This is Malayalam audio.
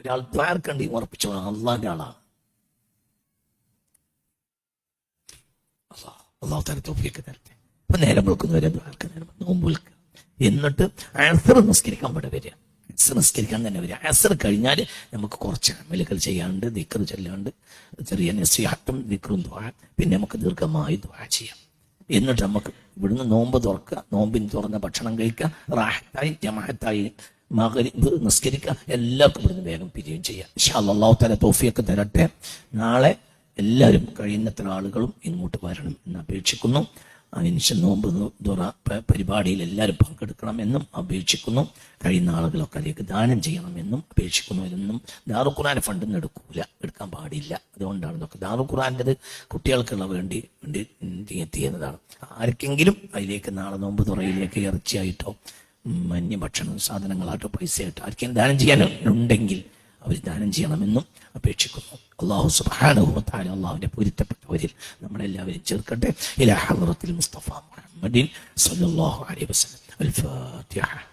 ഒരാൾ ദ്വാർക്കണ്ടി ഉറപ്പിച്ചോളാം അള്ളാന്റെ ആളാണ് അള്ളാഹ് തല തോഫിയൊക്കെ അപ്പൊ നേരം വെക്കുന്നവരെ ദ്വാരക്ക നേരം നോമ്പ് വിൽക്കുക എന്നിട്ട് ആസർ നിസ്കരിക്കാൻ ഇവിടെ വരിക. ആസർ നിസ്കരിക്കാൻ തന്നെ വരിക. ആസർ കഴിഞ്ഞാൽ നമുക്ക് കുറച്ച് അമലുകൾ ചെയ്യാണ്ട് ദിക്കർ ചെല്ലാണ്ട് ചെറിയ നെസ്യാട്ടം ദിക്കറും ദ്വാ പിന്നെ നമുക്ക് ദീർഘമായി ദ്വാ ചെയ്യാം. എന്നിട്ട് നമുക്ക് ഇവിടുന്ന് നോമ്പ് തുറക്കുക നോമ്പിന് തുറന്ന ഭക്ഷണം കഴിക്കുക റാഹത്തായി ജമാഹത്തായി മകരിബ് നിസ്കരിക്കുക. എല്ലാവർക്കും ഇവിടുന്ന് വേഗം പിരിയും ചെയ്യാം. ഇൻഷാ അള്ളാഹു തല തോഫിയൊക്കെ തരട്ടെ. നാളെ എല്ലാവരും കഴിയുന്നത്ര ആളുകളും ഇങ്ങോട്ട് വരണം എന്ന് അപേക്ഷിക്കുന്നു. അതിനുശ നോമ്പ് ദുറ പരിപാടിയിൽ എല്ലാവരും പങ്കെടുക്കണമെന്നും അപേക്ഷിക്കുന്നു. കഴിയുന്ന ആളുകളൊക്കെ അതിലേക്ക് ദാനം ചെയ്യണമെന്നും അപേക്ഷിക്കുന്നു. ഇതൊന്നും ദാറുഖുറാൻ ഫണ്ടിൽ നിന്ന് എടുക്കൂല. എടുക്കാൻ പാടില്ല. അതുകൊണ്ടാണ് ഇതൊക്കെ ദാറു ഖുറാന്റെ കുട്ടികൾക്കുള്ള വേണ്ടി വേണ്ടി എത്തിയെന്നതാണ് ആർക്കെങ്കിലും അതിലേക്ക് നാളെ നോമ്പ് തുറയിലേക്ക് ഇറച്ചിയായിട്ടോ ഉം, ഭക്ഷണം സാധനങ്ങളായിട്ടോ പൈസയായിട്ടോ ആർക്കെങ്കിലും ദാനം ചെയ്യാനുണ്ടെങ്കിൽ അവർ ദാനം ചെയ്യണമെന്നും അപേക്ഷിക്കുന്നു. അള്ളാഹു സുബാനുഭവത്തായ അള്ളാഹുവിന്റെ പൊരുത്തപ്പെട്ടവരിൽ നമ്മളെല്ലാവരും ചേർക്കട്ടെ. ഇലാ ഹദ്റത്തിൽ മുസ്തഫ മുഹമ്മദിൻ അലൈഹി വസല്ലം. അൽ ഫാത്തിഹ.